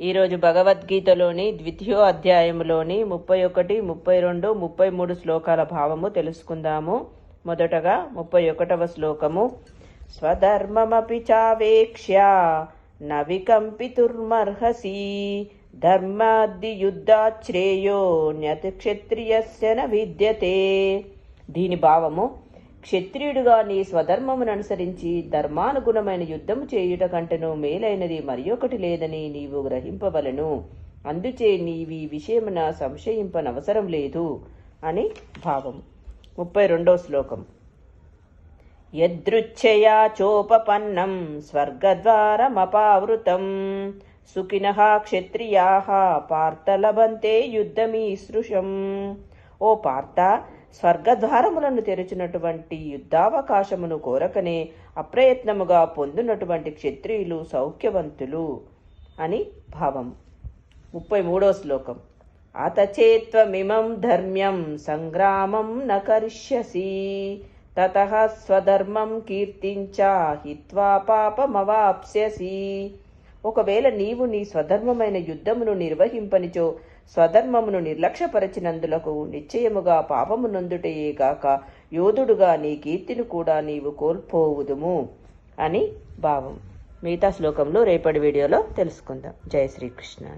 ఈరోజు భగవద్గీతలోని ద్వితీయో అధ్యాయములోని ముప్పై ఒకటి ముప్పై రెండు ముప్పై మూడు శ్లోకాల భావము తెలుసుకుందాము. మొదటగా ముప్పై ఒకటవ శ్లోకము. స్వధర్మమపి చావేక్ష్య నవికంపితుర్మర్హసి వికంపితుర్మర్హసి యుద్ధాశ్రేయో న్యత్ క్షత్రియస్య న విద్యతే. దీని భావము క్షత్రియుడుగా నీ స్వధర్మమును అనుసరించి ధర్మానుగుణమైన యుద్ధము చేయుట కంటెను మేలైనది మరి ఒకటి లేదని నీవు గ్రహింపవలను. అందుచే నీవి విషయమున సంశయింపనవసరం లేదు అని భావం. ముప్పై రెండో శ్లోకం. యదృచ్ఛయా చోపపన్నం స్వర్గద్వారమపావృతం. సుఖిన క్షత్రియా పార్థ లభంతే యుద్ధమీసృశం ఓ పార్థ స్వర్గద్వారములను తెరిచినటువంటి యుద్ధావకాశమును కోరకనే అప్రయత్నముగా పొందినటువంటి క్షత్రియులు సౌఖ్యవంతులు అని భావం. ముప్పై మూడో శ్లోకం. అతచేత్వమిమం ధర్మ్యం సంగ్రామం న కరిష్యసి తత స్వధర్మం కీర్తించ హిత్వా పాపమవాప్స్యసి. ఒకవేళ నీవు నీ స్వధర్మమైన యుద్ధమును నిర్వహింపనిచో స్వధర్మమును నిర్లక్ష్యపరచినందులకు నిశ్చయముగా పాపము నొందుటయే గాక యోధుడుగా నీ కీర్తిని కూడా నీవు కోల్పోవుదుము అని భావం. మిగతా శ్లోకంలో రేపటి వీడియోలో తెలుసుకుందాం. జయ శ్రీకృష్ణ.